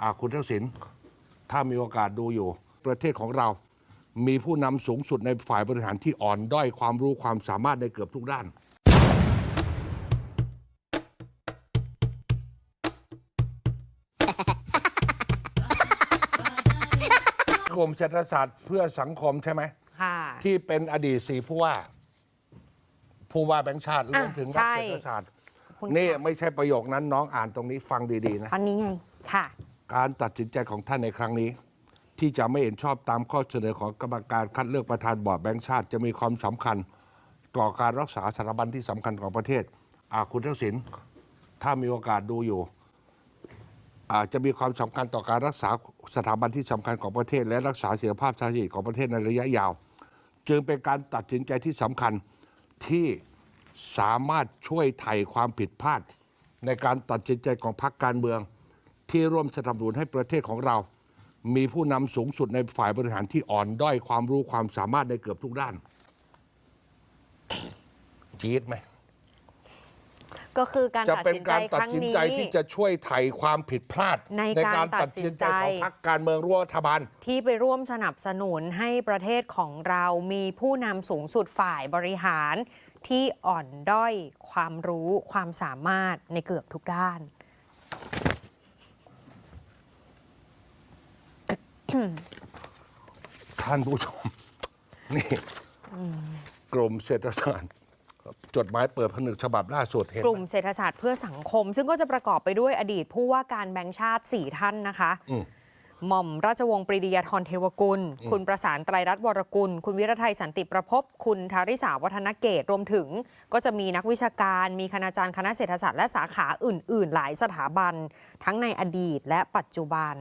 อ่าคุณทักษิณถ้ามีโอกาสดูอยู่ ประเทศของเรามีผู้นำสูงสุดในฝ่ายบริหารที่อ่อนด้อยความรู้ความสามารถในเกือบทุกด้าน กรมเศรษฐศาสตร์เพื่อสังคมใช่ไหม ค่ะ ที่เป็นอดีตสี่ผู้ว่า ผู้ว่าแบงค์ชาติรวมถึงนักใช่เศรษฐศาสตร์คุณนี่ค่ะไม่ใช่ประโยคนั้นน้องอ่านตรงนี้ฟังดี ๆ นะอันนี้ไง ค่ะ การตัดสินใจของท่านในครั้งนี้ ที่จะไม่เห็นชอบตามข้อเสนอของกรรมการคัดเลือกประธานบอร์ดแบงค์ชาติจะมีความสำคัญ ต่อการรักษาสถาบันที่สำคัญของประเทศอาคุณทักษิณถ้ามีโอกาสดูอยู่อาจจะมีความสำคัญต่อการรักษาสถาบันที่สำคัญของประเทศ และรักษาเสถียรภาพเศรษฐกิจของประเทศในระยะยาว จึงเป็นการตัดสินใจที่สำคัญที่สามารถช่วยไถ่ความผิดพลาด ในการตัดสินใจของพรรคการเมือง ที่ร่วมสนับสนุนให้ประเทศของเรา มีผู้นำสูงสุดในฝ่ายบริหารที่อ่อนด้อยความรู้ความสามารถในเกือบทุกด้าน จี๊ดไหมก็คือการจะตัดเป็นสินใจการคตัดรั้งสินนี้ ใจที่จะช่วยไถ่ความผิดพลาดในการตัดสินใจ ของพรรคการเมืองร่วมรัฐบาล ที่ไปร่วมสนับสนุนให้ประเทศของเรามีผู้นำสูงสุดฝ่ายบริหาร ที่อ่อนด้อยความรู้ความสามารถในเกือบทุกด้าน ท่านผู้ชม นี่กรมเศรษฐศาสตร์จดหมายเปิดผนึกฉบับล่าสุดเห็นกลุ่ไหมมเศรษฐศาสตร์เพื่อสังคม ซึ่งก็จะประกอบไปด้วยอดีตผู้ว่าการแบงค์ชาติ 4 ท่านนะคะอืมหม่อมราชวงศ์ปรีดียาธรเทวกุล คุณประสานไตรรัตน์วรกุล คุณวิรไทยสันติประพบ คุณธาริสาวัฒนเกต รวมถึง ก็จะมีนักวิชาการ มีคณาจารย์คณะเศรษฐศาสตร์และสาขาอื่น ๆ หลายสถาบัน ทั้งในอดีตและปัจจุบัน